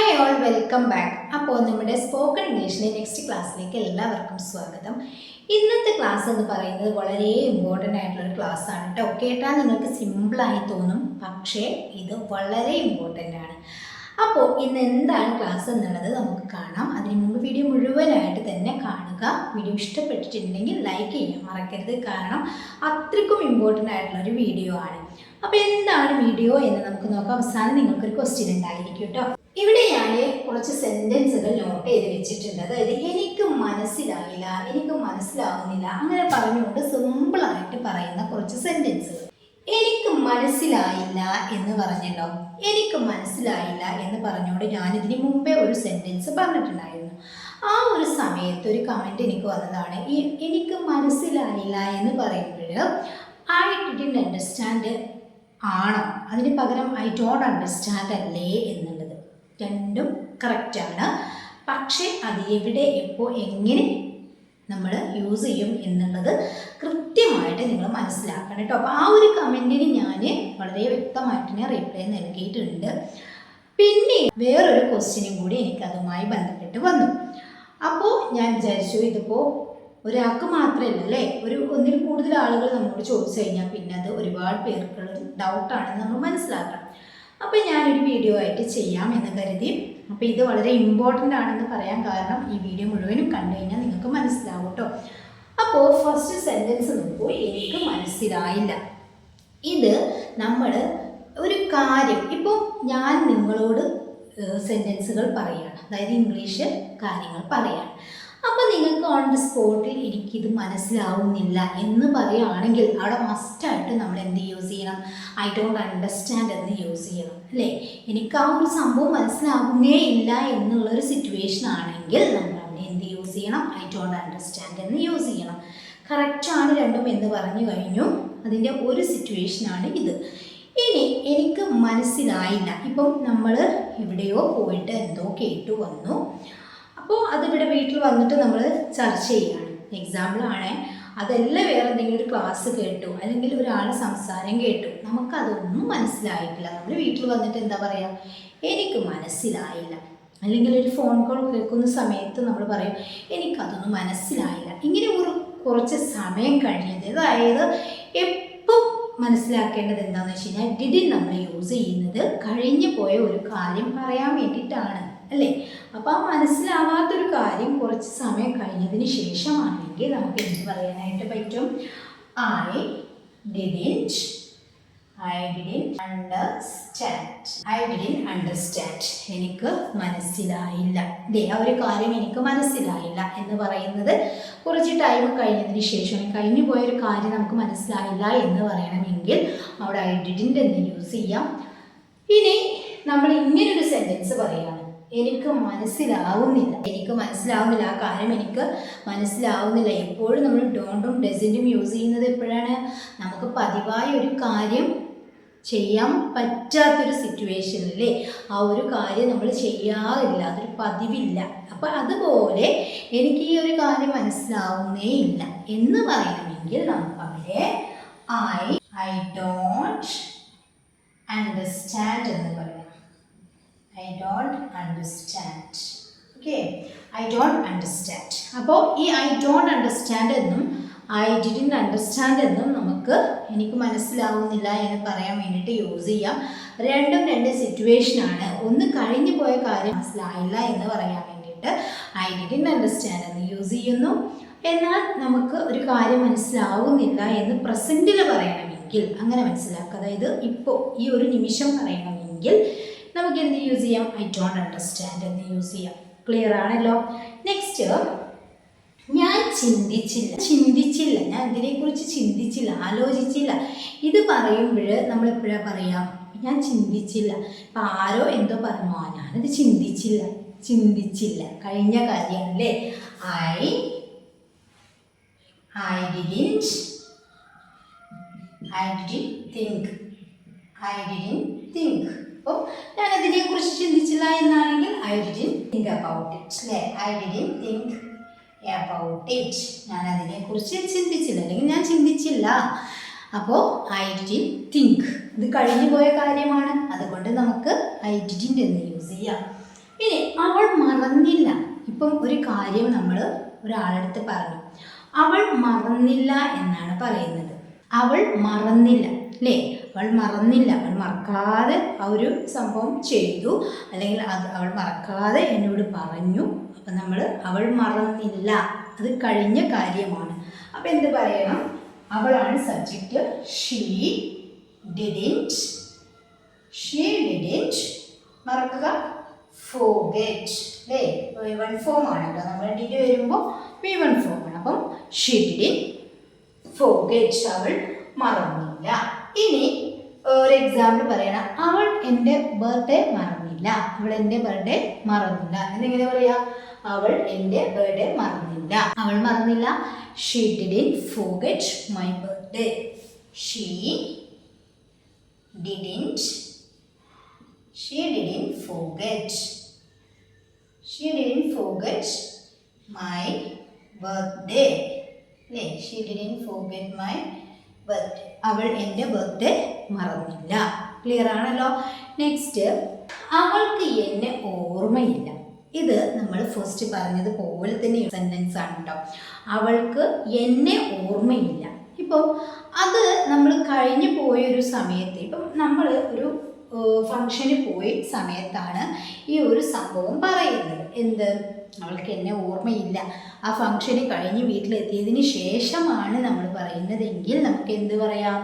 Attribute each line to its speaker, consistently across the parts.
Speaker 1: Hi all welcome back അപ്പോൾ നമ്മുടെ spoken ഇംഗ്ലീഷിലെ നെക്സ്റ്റ് ക്ലാസ്സിലേക്ക് എല്ലാവർക്കും സ്വാഗതം. ഇന്നത്തെ ക്ലാസ് എന്ന് പറയുന്നത് വളരെ ഇമ്പോർട്ടന്റ് ആയിട്ടുള്ള ഒരു ക്ലാസ് ആണ് കേട്ടോ കേട്ടാൽ നിങ്ങൾക്ക് സിമ്പിളായി തോന്നും പക്ഷേ ഇത് വളരെ ഇമ്പോർട്ടന്റ് ആണ്. അപ്പോൾ ഇന്ന് എന്താണ് ക്ലാസ് എന്നുള്ളത് നമുക്ക് കാണാം. അതിന് മുമ്പ് വീഡിയോ മുഴുവനായിട്ട് തന്നെ കാണുക. വീഡിയോ ഇഷ്ടപ്പെട്ടിട്ടുണ്ടെങ്കിൽ ലൈക്ക് ചെയ്യാൻ മറക്കരുത്. കാരണം അത്രയ്ക്കും ഇമ്പോർട്ടന്റ് ആയിട്ടുള്ള ഒരു വീഡിയോ ആണ്. അപ്പോൾ എന്താണ് വീഡിയോ എന്ന് നമുക്ക് നോക്കാം. അവസാനം നിങ്ങൾക്ക് ഒരു ക്വസ്റ്റ്യൻ ഉണ്ടായിരിക്കും കേട്ടോ. ഇവിടെ ഞാൻ കുറച്ച് സെന്റൻസുകൾ നോട്ട് ചെയ്ത് വെച്ചിട്ടുണ്ട്. അതായത് എനിക്ക് മനസ്സിലായില്ല എനിക്ക് മനസ്സിലാവുന്നില്ല. അങ്ങനെ പറഞ്ഞുകൊണ്ട് സിമ്പിളായിട്ട് പറയുന്ന കുറച്ച് സെന്റൻസുകൾ എനിക്ക് മനസ്സിലായില്ല എന്ന് പറഞ്ഞല്ലോ. എനിക്ക് മനസ്സിലായില്ല എന്ന് പറഞ്ഞുകൊണ്ട് ഞാനിതിന് മുമ്പേ ഒരു സെന്റൻസ് പറഞ്ഞിട്ടുണ്ടായിരുന്നു. ആ ഒരു സമയത്ത് ഒരു കമന്റ് എനിക്ക് വന്നതാണ്. എനിക്ക് മനസ്സിലായില്ല എന്ന് പറയുമ്പോൾ ഐ ഡിഡൻ അണ്ടർസ്റ്റാൻഡ് ആണോ. അതിന് പകരം ഐ ഡോണ്ട് അണ്ടർസ്റ്റാൻഡ് അല്ലേ എന്നുള്ളത് രണ്ടും കറക്റ്റാണ് പക്ഷേ അത് എവിടെ എപ്പോൾ എങ്ങനെ നമ്മൾ യൂസ് ചെയ്യും എന്നുള്ളത് കൃത്യമായിട്ട് നിങ്ങൾ മനസ്സിലാക്കണം കേട്ടോ. അപ്പോൾ ആ ഒരു കമന്റിന് ഞാൻ വളരെ വ്യക്തമായിട്ട് ഞാൻ റിപ്ലൈ നൽകിയിട്ടുണ്ട്. പിന്നെ വേറൊരു ക്വസ്റ്റ്യനും കൂടി എനിക്ക് അതുമായി ബന്ധപ്പെട്ട് വന്നു. അപ്പോൾ ഞാൻ വിചാരിച്ചു ഇതിപ്പോൾ ഒരാൾക്ക് മാത്രമല്ല അല്ലേ? ഒരു ഒന്നിൽ കൂടുതൽ ആളുകൾ നമ്മോട് ചോദിച്ചു കഴിഞ്ഞാൽ പിന്നെ അത് ഒരുപാട് പേർക്കുള്ള ഡൗട്ടാണെന്ന് നമ്മൾ മനസ്സിലാക്കണം. അപ്പോൾ ഞാനൊരു വീഡിയോ ആയിട്ട് ചെയ്യാം എന്ന് കരുതി. അപ്പോൾ ഇത് വളരെ ഇമ്പോർട്ടന്റ് ആണെന്ന് പറയാൻ കാരണം ഈ വീഡിയോ മുഴുവനും കണ്ടു കഴിഞ്ഞാൽ നിങ്ങൾക്ക് മനസ്സിലാവും കേട്ടോ. അപ്പോൾ ഫസ്റ്റ് സെന്റൻസ് നോക്കൂ. എനിക്ക് മനസ്സിലായില്ല. ഇത് നമ്മൾ ഒരു കാര്യം ഇപ്പോൾ ഞാൻ നിങ്ങളോട് സെന്റൻസുകൾ പറയുകയാണ് അതായത് ഇംഗ്ലീഷ് കാര്യങ്ങൾ പറയുകയാണ് അപ്പോൾ നിങ്ങൾക്ക് ഓൺ ദി സ്പോട്ടിൽ എനിക്കിത് മനസ്സിലാവുന്നില്ല എന്ന് പറയുകയാണെങ്കിൽ അവിടെ മസ്റ്റായിട്ട് നമ്മൾ എന്ത് യൂസ് ചെയ്യണം? ഐ ഡോണ്ട് അണ്ടർസ്റ്റാൻഡ് എന്ന് യൂസ് ചെയ്യണം അല്ലേ? എനിക്ക് ആ ഒരു സംഭവം മനസ്സിലാകുന്നേ ഇല്ല എന്നുള്ളൊരു സിറ്റുവേഷൻ ആണെങ്കിൽ നമ്മൾ അവിടെ എന്ത് യൂസ് ചെയ്യണം? ഐ ഡോണ്ട് അണ്ടർസ്റ്റാൻഡ് എന്ന് യൂസ് ചെയ്യണം. കറക്റ്റാണ് രണ്ടും എന്ന് പറഞ്ഞു കഴിഞ്ഞു. അതിന്റെ ഒരു സിറ്റുവേഷനാണ് ഇത്. ഇനി എനിക്ക് മനസ്സിലായില്ല. ഇപ്പം നമ്മൾ എവിടെയോ പോയിട്ട് എന്തോ കേട്ടു വന്നു. അപ്പോൾ അതിവിടെ വീട്ടിൽ വന്നിട്ട് നമ്മൾ ചർച്ച ചെയ്യുകയാണ് എക്സാമ്പിളാണ് അതല്ല വേറെ എന്തെങ്കിലും ഒരു ക്ലാസ് കേട്ടു അല്ലെങ്കിൽ ഒരാൾ സംസാരം കേട്ടു നമുക്കതൊന്നും മനസ്സിലായിട്ടില്ല. നമ്മൾ വീട്ടിൽ വന്നിട്ട് എന്താ പറയുക എനിക്ക് മനസ്സിലായില്ല. അല്ലെങ്കിൽ ഒരു ഫോൺ കോൾ കേൾക്കുന്ന സമയത്ത് നമ്മൾ പറയും എനിക്കതൊന്നും മനസ്സിലായില്ല. ഇങ്ങനെ ഒരു കുറച്ച് സമയം കഴിഞ്ഞത് അതായത് എപ്പം മനസ്സിലാക്കേണ്ടത് എന്താണെന്ന് വെച്ച് കഴിഞ്ഞാൽ ഡിഡിൻ നമ്മൾ യൂസ് ചെയ്യുന്നത് കഴിഞ്ഞു പോയ ഒരു കാര്യം പറയാൻ വേണ്ടിയിട്ടാണ്. അല്ലേ? അപ്പോൾ ആ മനസ്സിലാവാത്തൊരു കാര്യം കുറച്ച് സമയം കഴിഞ്ഞതിന് ശേഷമാണെങ്കിൽ നമുക്ക് എന്ത് പറയാനായിട്ട് പറ്റും? I didn't I didn't understand I didn't understand എനിക്ക് മനസ്സിലായില്ല. ദേ ആ ഒരു കാര്യം എനിക്ക് മനസ്സിലായില്ല എന്ന് പറയുന്നത് കുറച്ച് ടൈം കഴിഞ്ഞതിന് ശേഷം കഴിഞ്ഞു പോയൊരു കാര്യം നമുക്ക് മനസ്സിലായില്ല എന്ന് പറയണമെങ്കിൽ അവിടെ ഐ ഡിഡിന്റെ എന്ന് യൂസ് ചെയ്യാം. ഇനി നമ്മൾ ഇങ്ങനൊരു സെന്റൻസ് പറയുകയാണ് എനിക്ക് മനസ്സിലാവുന്നില്ല. എനിക്ക് മനസ്സിലാവുന്നില്ല. ആ കാര്യം എനിക്ക് മനസ്സിലാവുന്നില്ല. എപ്പോഴും നമ്മൾ ഡോണ്ടും ഡെസിന്റും യൂസ് ചെയ്യുന്നത് എപ്പോഴാണ്? നമുക്ക് പതിവായ ഒരു കാര്യം ചെയ്യാൻ പറ്റാത്തൊരു സിറ്റുവേഷനിലെ ആ ഒരു കാര്യം നമ്മൾ ചെയ്യാറില്ല. അതൊരു പതിവില്ല. അപ്പം അതുപോലെ എനിക്ക് ഈ ഒരു കാര്യം മനസ്സിലാവുന്നേ ഇല്ല. എന്ന് പറയണമെങ്കിൽ നമുക്ക് അവിടെ ഐ ഐ ഡോണ്ട് അണ്ടർസ്റ്റാൻഡ് എന്ന് പറയാം. I don't understand okay I don't understand അപ്പോൾ ഈ ഐ ഡോണ്ട് അണ്ടർസ്റ്റാൻഡ് എന്നും ഐ ഡിഡിൻ അണ്ടർസ്റ്റാൻഡ് എന്നും നമുക്ക് എനിക്ക് മനസ്സിലാവുന്നില്ല എന്ന് പറയാൻ വേണ്ടിയിട്ട് യൂസ് ചെയ്യാം. രണ്ടും രണ്ട് സിറ്റുവേഷനാണ് ഒന്ന് കഴിഞ്ഞു പോയ കാര്യം മനസ്സിലായില്ല എന്ന് പറയാൻ വേണ്ടിയിട്ട് ഐ ഡിഡിൻ അണ്ടർസ്റ്റാൻഡ് എന്ന് യൂസ് ചെയ്യുന്നു. എന്നാൽ നമുക്ക് ഒരു കാര്യം മനസ്സിലാവുന്നില്ല എന്ന് പ്രസന്റിൽ പറയണമെങ്കിൽ അങ്ങനെ മനസ്സിലാക്കുക. അതായത് ഇപ്പോൾ ഈ ഒരു നിമിഷം പറയണമെങ്കിൽ നമുക്ക് എന്ത് യൂസ് ചെയ്യാം? ഐ ഡോണ്ട് അണ്ടർസ്റ്റാൻഡ് എന്ന് യൂസ് ചെയ്യാം. ക്ലിയർ ആണല്ലോ? നെക്സ്റ്റ് ഞാൻ ചിന്തിച്ചില്ല. ചിന്തിച്ചില്ല. ഞാൻ ഇതിനെക്കുറിച്ച് ചിന്തിച്ചില്ല. ആലോചിച്ചില്ല. ഇത് പറയുമ്പോൾ നമ്മൾ എപ്പോഴാണ് പറയാം? ഞാൻ ചിന്തിച്ചില്ല. ഇപ്പം ആരോ എന്തോ പറഞ്ഞു. ആ ഞാനത് ചിന്തിച്ചില്ല. ചിന്തിച്ചില്ല. കഴിഞ്ഞ കാര്യം അല്ലേ I I didn't I didn't think I didn't think അതിനെക്കുറിച്ച് ചിന്തിച്ചില്ല എന്നാണെങ്കിൽ I didn't think about it അല്ലേ I didn't think about it ഞാൻ അതിനെക്കുറിച്ച് ചിന്തിച്ചില്ല. അല്ലെങ്കിൽ ഞാൻ ചിന്തിച്ചില്ല. അപ്പോൾ ഐ ഡിഡിൻ തിങ്ക് ഇത് കഴിഞ്ഞു പോയ കാര്യമാണ്. അതുകൊണ്ട് നമുക്ക് ഐ ഡിഡിന്റ് എന്ന് യൂസ് ചെയ്യാം. പിന്നെ അവൾ മറന്നില്ല. ഇപ്പം ഒരു കാര്യം നമ്മൾ ഒരാളടുത്ത് പറഞ്ഞു. അവൾ മറന്നില്ല എന്നാണ് പറയുന്നത്. അവൾ മറന്നില്ല. അല്ലേ? അവൾ മറന്നില്ല. അവൾ മറക്കാതെ ആ ഒരു സംഭവം ചെയ്തു. അല്ലെങ്കിൽ അത് അവൾ മറക്കാതെ എന്നോട് പറഞ്ഞു. അപ്പം നമ്മൾ അവൾ മറന്നില്ല. അത് കഴിഞ്ഞ കാര്യമാണ്. അപ്പം എന്ത് പറയണം? അവളാണ് subject she didn't she didn't മറക്കുക. ഫോഗറ്റ് അല്ലേ? വി വൺ ഫോം ആണ് കേട്ടോ നമ്മൾ ഡിഡി വരുമ്പോൾ വി വൺ ഫോം ആണ്. അപ്പം ഷീ ഡിഡിൻ ഫോഗറ്റ് അവൾ മറന്നില്ല. ഇനി ഒരു എക്സാമ്പിൾ പറയണം. അവൾ എന്റെ ബർത്ത്ഡേ മറന്നില്ല. അവൾ എന്റെ ബർത്ത്ഡേ മറന്നില്ല. എന്നെങ്ങനെ പറയാ? അവൾ എന്റെ ബർത്ത്ഡേ മറന്നില്ല. അവൾ മറന്നില്ല. She didn't forget my birthday she didn't She didn't forget. She didn't forget my birthday അല്ലേ? ഷീ ഡിഡിൻ ഫോഗറ്റ് മൈ അവൾ എന്റെ ബർത്ത്ഡേ മറന്നില്ല. ക്ലിയർ ആണല്ലോ? നെക്സ്റ്റ് അവൾക്ക് എന്നെ ഓർമ്മയില്ല. ഇത് നമ്മൾ ഫസ്റ്റ് പറഞ്ഞതുപോലെ തന്നെ സെന്റൻസ് ആണ് കേട്ടോ അവൾക്ക് എന്നെ ഓർമ്മയില്ല. ഇപ്പോൾ അത് നമ്മൾ കഴിഞ്ഞു പോയൊരു സമയത്ത് ഇപ്പം നമ്മൾ ഒരു ഫംഗ്ഷന് പോയി സമയത്താണ് ഈ ഒരു സംഭവം പറയുന്നത്. എന്ത്? അവൾക്ക് എന്നെ ഓർമ്മയില്ല. ആ ഫംഗ്ഷന് കഴിഞ്ഞ് വീട്ടിലെത്തിയതിന് ശേഷമാണ് നമ്മൾ പറയുന്നതെങ്കിൽ നമുക്ക് എന്ത് പറയാം?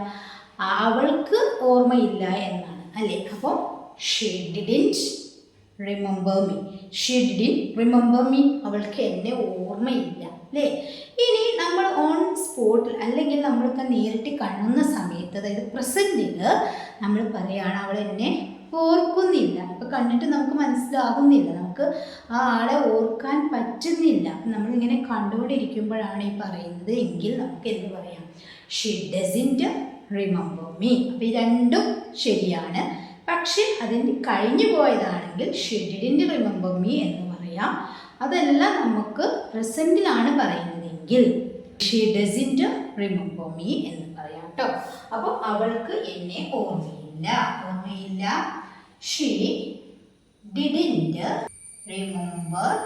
Speaker 1: അവൾക്ക് ഓർമ്മയില്ല എന്നാണ്. അല്ലേ? അപ്പോൾ she didn't remember me she didn't remember me അവൾക്ക് എന്നെ ഓർമ്മയില്ല. അല്ലേ? ഇനി നമ്മൾ ഓൺ സ്പോട്ടിൽ അല്ലെങ്കിൽ നമ്മൾക്ക് നേരിട്ട് കാണുന്ന സമയത്ത് അതായത് പ്രസന്റിൽ നമ്മൾ പറയുകയാണ് അവൾ എന്നെ ഓർക്കുന്നില്ല. ഇപ്പം കണ്ടിട്ട് നമുക്ക് മനസ്സിലാകുന്നില്ല നമുക്ക് ആ ആളെ ഓർക്കാൻ പറ്റുന്നില്ല. നമ്മളിങ്ങനെ കണ്ടുകൊണ്ടിരിക്കുമ്പോഴാണ് ഈ പറയുന്നത് എങ്കിൽ നമുക്ക് എന്ത് പറയാം? ഷീ ഡസിന്റ് റിമെമ്പർ മീ അപ്പോൾ ഈ രണ്ടും ശരിയാണ്. പക്ഷേ അതിന് കഴിഞ്ഞു പോയതാണെങ്കിൽ ഷീ ഡിഡിന്റ് റിമെമ്പർ മീ എന്ന് പറയാം. അതെല്ലാം നമുക്ക് പ്രസന്റിലാണ് പറയുന്നതെങ്കിൽ ഷീ ഡസിന്റ് റിമെമ്പർ മീ എന്ന് പറയാം കേട്ടോ. അപ്പോൾ അവൾക്ക് എന്നെ ഓർമ്മയില്ല. ഓർമ്മയില്ല. She didn't remember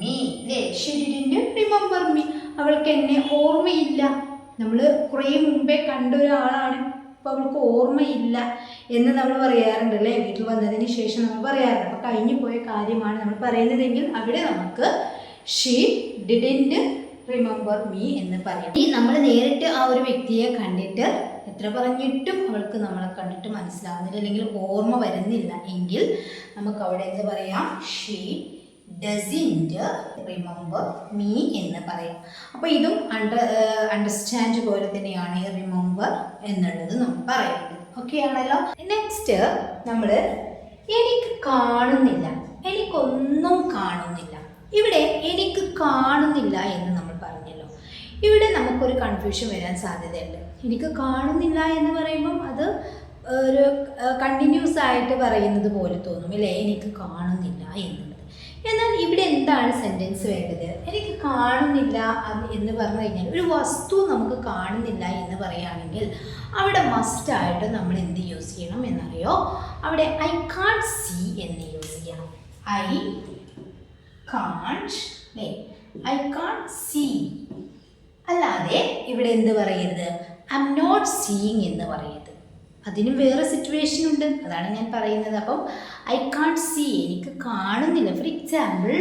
Speaker 1: me me അവൾക്ക് എന്നെ ഓർമ്മയില്ല. നമ്മൾ കുറേ മുമ്പേ കണ്ട ഒരാളാണ്. അപ്പോൾ അവൾക്ക് ഓർമ്മയില്ല എന്ന് നമ്മൾ പറയാറുണ്ട് അല്ലേ വീട്ടിൽ വന്നതിന് ശേഷം നമ്മൾ പറയാറുണ്ട്. അപ്പോൾ കഴിഞ്ഞു പോയ കാര്യമാണ് നമ്മൾ പറയുന്നതെങ്കിൽ അവിടെ നമുക്ക് ഷീ ഡിഡിന്റ് റിമെമ്പർ മീ എന്ന് പറയാം. ഈ നമ്മൾ നേരിട്ട് ആ ഒരു വ്യക്തിയെ കണ്ടിട്ട് എത്ര പറഞ്ഞിട്ടും അവൾക്ക് നമ്മളെ കണ്ടിട്ട് മനസ്സിലാവുന്നില്ല അല്ലെങ്കിൽ ഓർമ്മ വരുന്നില്ല. എങ്കിൽ നമുക്ക് അവിടെ എന്ത് പറയാം? ഷീ ഡസിന്റ് റിമെമ്പർ മീ എന്ന് പറയാം. അപ്പോൾ ഇതും അണ്ടർ അണ്ടർസ്റ്റാൻഡ് പോലെ തന്നെയാണ് ഈ റിമെമ്പർ എന്നുള്ളത് നമ്മൾ പറയുന്നത്. ഓക്കെ ആണല്ലോ? നെക്സ്റ്റ് നമ്മൾ എനിക്ക് കാണുന്നില്ല. എനിക്കൊന്നും കാണുന്നില്ല. ഇവിടെ എനിക്ക് കാണുന്നില്ല എന്ന് നമ്മൾ പറഞ്ഞല്ലോ. ഇവിടെ നമുക്കൊരു കൺഫ്യൂഷൻ വരാൻ സാധ്യതയുണ്ട്. എനിക്ക് കാണുന്നില്ല എന്ന് പറയുമ്പം അത് ഒരു കണ്ടിന്യൂസ് ആയിട്ട് പറയുന്നത് പോലെ തോന്നും. അല്ലേ എനിക്ക് കാണുന്നില്ല എന്നുള്ളത്. എന്നാൽ ഇവിടെ എന്താണ് സെന്റൻസ് വേണ്ടത്? എനിക്ക് കാണുന്നില്ല എന്ന് പറഞ്ഞു കഴിഞ്ഞാൽ ഒരു വസ്തു നമുക്ക് കാണുന്നില്ല എന്ന് പറയുകയാണെങ്കിൽ അവിടെ മസ്റ്റായിട്ട് നമ്മൾ എന്ത് യൂസ് ചെയ്യണം എന്നറിയോ? അവിടെ ഐ കാൺ സി എന്ന് യൂസ് ചെയ്യണം. ഐ കാൺഡ് അല്ലേ ഐ കാൺ സി അല്ലാതെ ഇവിടെ എന്ത് പറയരുത് ഐ എം നോട്ട് സീയിങ് എന്ന് പറയുന്നത്. അതിനും വേറെ സിറ്റുവേഷൻ ഉണ്ട്. അതാണ് ഞാൻ പറയുന്നത്. അപ്പം ഐ കാൺ സീ എനിക്ക് കാണുന്നില്ല. ഫോർ എക്സാമ്പിൾ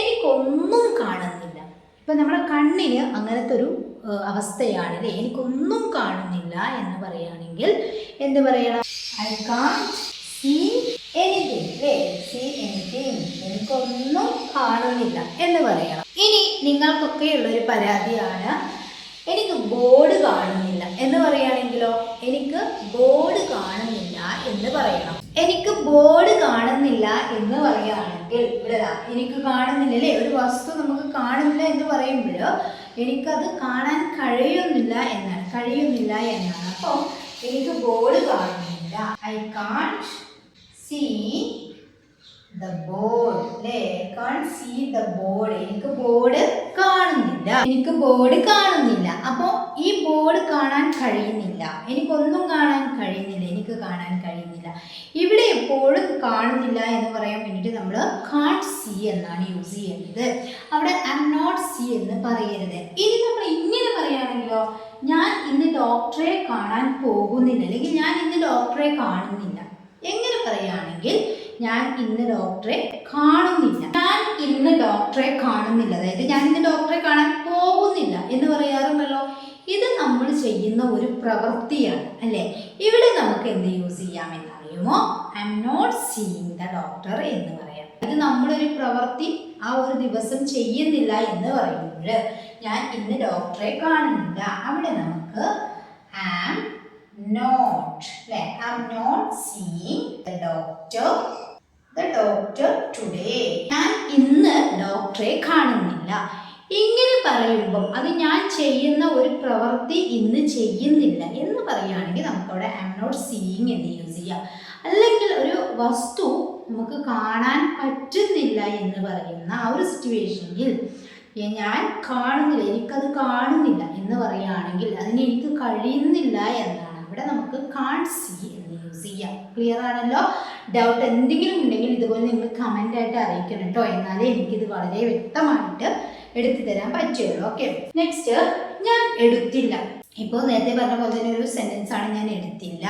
Speaker 1: എനിക്കൊന്നും കാണുന്നില്ല. ഇപ്പം നമ്മുടെ കണ്ണിന് അങ്ങനത്തെ ഒരു അവസ്ഥയാണ് അല്ലേ എനിക്കൊന്നും കാണുന്നില്ല എന്ന് പറയുകയാണെങ്കിൽ എന്ത് പറയണം? I can't see anything see anything എനിക്കൊന്നും കാണുന്നില്ല എന്ന് പറയണം. ഇനി നിങ്ങൾക്കൊക്കെ ഉള്ളൊരു പരാതിയാണ്. എനിക്ക് ബോർഡ് പറയുകയാണെങ്കിലോ എനിക്ക് ബോർഡ് കാണുന്നില്ല എന്ന് പറയണം. എനിക്ക് ബോർഡ് കാണുന്നില്ല എന്ന് പറയുകയാണെങ്കിൽ ഇവിടെ എനിക്ക് കാണുന്നില്ല അല്ലേ ഒരു വസ്തു നമുക്ക് കാണുന്നില്ല എന്ന് പറയുമ്പോൾ എനിക്കത് കാണാൻ കഴിയുന്നില്ല എന്നാണ് കഴിയുന്നില്ല എന്നാണ്. അപ്പോൾ എനിക്ക് ബോർഡ് കാണുന്നില്ല. I can't see the board അല്ലേ കാൺ സീ ദ ബോർഡ് എനിക്ക് ബോർഡ് കാണുന്നില്ല. എനിക്ക് ബോർഡ് കാണുന്നില്ല. അപ്പോൾ ഈ ബോർഡ് കാണാൻ കഴിയുന്നില്ല. എനിക്കൊന്നും കാണാൻ കഴിയുന്നില്ല. എനിക്ക് കാണാൻ കഴിയുന്നില്ല. ഇവിടെ എപ്പോഴും കാണുന്നില്ല എന്ന് പറയാൻ വേണ്ടിയിട്ട് നമ്മൾ കാൺ സി എന്നാണ് യൂസ് ചെയ്യേണ്ടത് അവിടെ ഐ നോട്ട് സി എന്ന് പറയരുത്. ഇനി നമ്മൾ ഇങ്ങനെ പറയുകയാണെങ്കിലോ ഞാൻ ഇന്ന് ഡോക്ടറെ കാണാൻ പോകുന്നില്ല. അല്ലെങ്കിൽ ഞാൻ ഇന്ന് ഡോക്ടറെ കാണുന്നില്ല. എങ്ങനെ പറയുകയാണെങ്കിൽ ഞാൻ ഇന്ന് ഡോക്ടറെ കാണുന്നില്ല. ഞാൻ ഇന്ന് ഡോക്ടറെ കാണുന്നില്ല. അതായത് ഞാൻ ഇന്ന് ഡോക്ടറെ കാണാൻ പോകുന്നില്ല എന്ന് പറയാറുണ്ടല്ലോ. ഇത് നമ്മൾ ചെയ്യുന്ന ഒരു പ്രവൃത്തിയാണ് അല്ലേ? ഇവിടെ നമുക്ക് എന്ത് യൂസ് ചെയ്യാം എന്നറിയുമോ I'm not seeing the doctor എന്ന് പറയാം. ഇത് നമ്മളൊരു പ്രവൃത്തി ആ ഒരു ദിവസം ചെയ്യുന്നില്ല എന്ന് പറയുമ്പോൾ ഞാൻ ഇന്ന് ഡോക്ടറെ കാണുന്നില്ല. അവിടെ നമുക്ക് ആം നോട്ട് അല്ലെ? I'm not seeing the doctor the doctor today ഞാൻ ഇന്ന് ഡോക്ടറെ കാണുന്നില്ല. ഇങ്ങനെ പറയുമ്പം അത് ഞാൻ ചെയ്യുന്ന ഒരു പ്രവൃത്തി ഇന്ന് ചെയ്യുന്നില്ല എന്ന് പറയുകയാണെങ്കിൽ നമുക്കവിടെ ഐ എം നോട്ട് സീയിങ് എന്ന് യൂസ് ചെയ്യാം. അല്ലെങ്കിൽ ഒരു വസ്തു നമുക്ക് കാണാൻ പറ്റുന്നില്ല എന്ന് പറയുന്ന ആ ഒരു സിറ്റുവേഷനിൽ ഞാൻ കാണുന്നില്ല എനിക്കത് കാണുന്നില്ല എന്ന് പറയുകയാണെങ്കിൽ അതിന് എനിക്ക് കഴിയുന്നില്ല എന്നാണ് ഇവിടെ നമുക്ക് കാൺ സി എന്ന് യൂസ് ചെയ്യാം. ക്ലിയർ ആണല്ലോ? ഡൗട്ട് എന്തെങ്കിലും ഉണ്ടെങ്കിൽ ഇതുപോലെ നിങ്ങൾ കമന്റ് ആയിട്ട് അറിയിക്കണം കേട്ടോ എന്നാലേ എനിക്കിത് വളരെ വ്യക്തമായിട്ട് എടുത്തു തരാൻ പറ്റുള്ളൂ ഓക്കെ നെക്സ്റ്റ് ഞാൻ എടുത്തില്ല. ഇപ്പോൾ നേരത്തെ പറഞ്ഞ പോലെ തന്നെ ഒരു സെന്റൻസ് ആണ് ഞാൻ എടുത്തില്ല.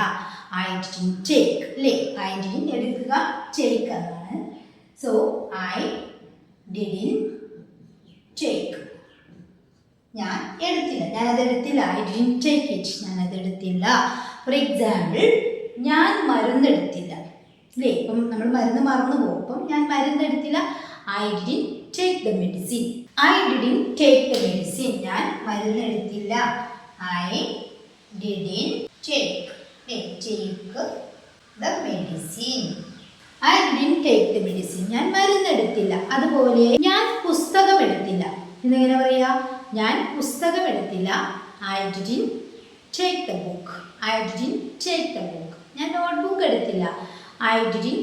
Speaker 1: ഐ ഡിൻ ടേക്ക് അല്ലേ ഐ ഡിൻ എടുക്കുക ടേക്ക് എന്നാണ്. സോ ഐ ഡിഡിൻ ടേക്ക് ഞാൻ എടുത്തില്ല. ഞാനത് എടുത്തില്ല. ഐ ഡിൻ ടേക്ക് ഇറ്റ് ഞാനത് എടുത്തില്ല. ഫോർ എക്സാമ്പിൾ ഞാൻ മരുന്നെടുത്തില്ല അല്ലേ ഇപ്പം നമ്മൾ മരുന്ന് മറന്നു പോകും. അപ്പം ഞാൻ മരുന്ന് എടുത്തില്ല. I didn't take the medicine I didn't take the medicine ഞാൻ മരുന്ന് എടുത്തില്ല. I didn't take take the medicine I didn't take the medicine ഞാൻ മരുന്ന് എടുത്തില്ല. അതുപോലെ ഞാൻ പുസ്തകം എടുത്തില്ല. എന്നെങ്ങനെ പറയാ? ഞാൻ പുസ്തകം എടുത്തില്ല. I didn't take the book I didn't take the book ഞാൻ നോട്ട്ബുക്ക് എടുത്തില്ല. I didn't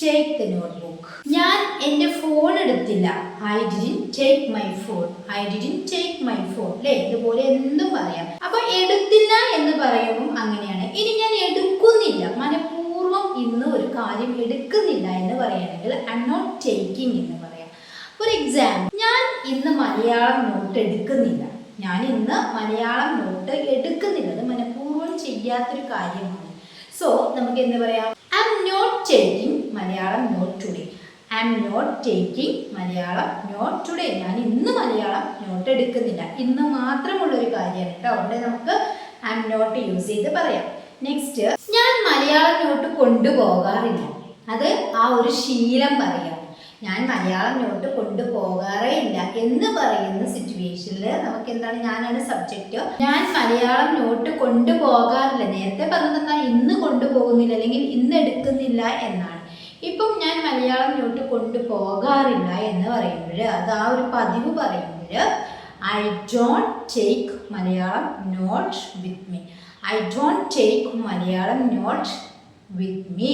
Speaker 1: take the notebook ഞാൻ എന്റെ ഫോൺ എടുത്തില്ല. I didn't take my phone I didn't take my phone അല്ലേ ഇതുപോലെ എന്തും പറയാം. അപ്പൊ എടുത്തില്ല എന്ന് പറയുമ്പോൾ അങ്ങനെയാണ്. ഇനി ഞാൻ എടുക്കുന്നില്ല. മനഃപൂർവം ഇന്ന് ഒരു കാര്യം എടുക്കുന്നില്ല എന്ന് പറയുകയാണെങ്കിൽ ഐ നോട്ട് ടേക്കിംഗ് എന്ന് പറയാം. ഫോർ എക്സാമ്പിൾ ഞാൻ ഇന്ന് മലയാളം നോട്ട് എടുക്കുന്നില്ല. ഞാൻ ഇന്ന് മലയാളം നോട്ട് എടുക്കുന്നില്ല. അത് മനഃപൂർവം ചെയ്യാത്തൊരു കാര്യമാണ്. സോ നമുക്ക് എന്ത് പറയാം? I'm not taking Malayalam note today I'm not taking Malayalam note today ഞാൻ ഇന്ന് മലയാളം നോട്ട് എടുക്കുന്നില്ല. ഇന്ന് മാത്രമുള്ള ഒരു കാര്യമാണ് കേട്ടോ. അവിടെ നമുക്ക് ഐ എം നോട്ട് യൂസ് ചെയ്ത് പറയാം. നെക്സ്റ്റ് ഞാൻ മലയാളം നോട്ട് കൊണ്ടുപോകാറില്ല. അത് ആ ഒരു ശീലം പറയാം. ഞാൻ മലയാളം നോട്ട് കൊണ്ടുപോകാറേ ഇല്ല. എന്ന് പറയുന്ന സിറ്റുവേഷനിൽ നമുക്ക് എന്താണ് ഞാനാണ് സബ്ജക്റ്റ് ഞാൻ മലയാളം നോട്ട് കൊണ്ടുപോകാറില്ല. നേരത്തെ പറഞ്ഞാൽ ഇന്ന് കൊണ്ടുപോകുന്നില്ല അല്ലെങ്കിൽ ഇന്ന് എടുക്കുന്നില്ല എന്നാണ്. ഇപ്പം ഞാൻ മലയാളം നോട്ട് കൊണ്ടുപോകാറില്ല എന്ന് പറയുമ്പോൾ അത് ആ ഒരു പതിവ് പറയുമ്പോൾ I don't take Malayalam note with me I don't take Malayalam note with me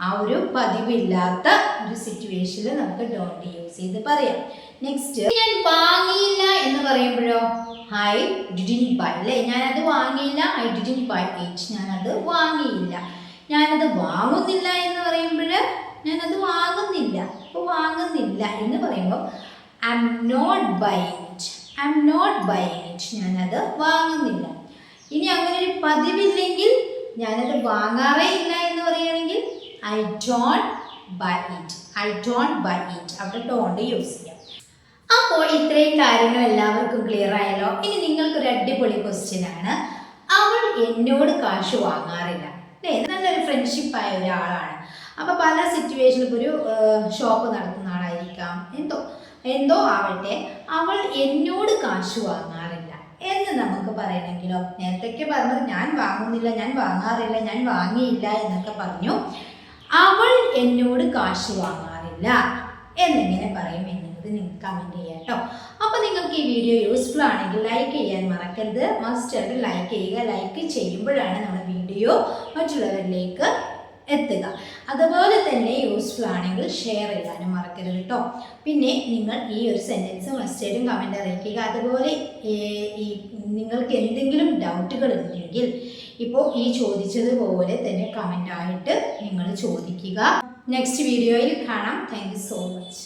Speaker 1: ആ ഒരു പതിവില്ലാത്ത ഒരു സിറ്റുവേഷനിൽ നമുക്ക് ഡോണ്ട് യൂസ് ചെയ്ത് പറയാം. നെക്സ്റ്റ് ഞാൻ വാങ്ങിയില്ല എന്ന് പറയുമ്പോഴോ? ഐ ഡിഡിൻ ബൈ അല്ലേ? ഞാനത് വാങ്ങിയില്ല. ഐ ഡിഡിൻ ബൈ ഇറ്റ് ഞാനത് വാങ്ങിയില്ല. ഞാനത് വാങ്ങുന്നില്ല എന്ന് പറയുമ്പോൾ ഞാനത് വാങ്ങുന്നില്ല. അപ്പോൾ വാങ്ങുന്നില്ല എന്ന് പറയുമ്പോൾ I'm not buy it I'm not buy it ഞാനത് വാങ്ങുന്നില്ല. ഇനി അങ്ങനെ ഒരു പതിവില്ലെങ്കിൽ ഞാനത് വാങ്ങാറേ ഇല്ല എന്ന് പറയുകയാണെങ്കിൽ I don't buy it I don't buy it അവിടെ ഡോണ്ട് യൂസ് ചെയ്യാം. അപ്പോൾ ഇത്രയും കാര്യങ്ങൾ എല്ലാവർക്കും ക്ലിയർ ആയല്ലോ. ഇനി നിങ്ങൾക്ക് ഒരു അടിപൊളി ക്വസ്റ്റ്യൻ ആണ്. അവൾ എന്നോട് കാശ് വാങ്ങാറില്ല. അല്ലേ നല്ലൊരു ഫ്രണ്ട്ഷിപ്പായ ഒരാളാണ്. അപ്പോൾ പല സിറ്റുവേഷനിൽ ഒരു ഷോപ്പ് നടത്തുന്ന ആളായിരിക്കാം. എന്തോ എന്തോ ആവട്ടെ അവൾ എന്നോട് കാശ് വാങ്ങാറില്ല. എന്ന് നമുക്ക് പറയണമെങ്കിലോ? നേരത്തെ പറഞ്ഞത് ഞാൻ വാങ്ങുന്നില്ല ഞാൻ വാങ്ങാറില്ല ഞാൻ വാങ്ങിയില്ല എന്നൊക്കെ പറഞ്ഞു. അവൾ എന്നോട് കാശ് വാങ്ങാറില്ല. എന്നെങ്ങനെ പറയും എന്നുള്ളത് നിങ്ങൾക്ക് കമന്റ് ചെയ്യാം കേട്ടോ. അപ്പോൾ നിങ്ങൾക്ക് ഈ വീഡിയോ യൂസ്ഫുൾ ആണെങ്കിൽ ലൈക്ക് ചെയ്യാൻ മറക്കരുത്. മസ്റ്റ് ആയിട്ട് ലൈക്ക് ചെയ്യുക. ലൈക്ക് ചെയ്യുമ്പോഴാണ് നമ്മുടെ വീഡിയോ മറ്റുള്ളവരിലേക്ക് എത്തുക. അതുപോലെ തന്നെ യൂസ്ഫുൾ ആണെങ്കിൽ ഷെയർ ചെയ്യാനും മറക്കരുത് കേട്ടോ. പിന്നെ നിങ്ങൾ ഈ ഒരു സെന്റൻസ് മസ്റ്റേഡും കമന്റ് അറിയിക്കുക. അതുപോലെ ഈ നിങ്ങൾക്ക് എന്തെങ്കിലും ഡൗട്ടുകൾ ഉണ്ടെങ്കിൽ ഇപ്പോൾ ഈ ചോദിച്ചതുപോലെ തന്നെ കമന്റായിട്ട് നിങ്ങൾ ചോദിക്കുക. നെക്സ്റ്റ് വീഡിയോയിൽ കാണാം. Thank so much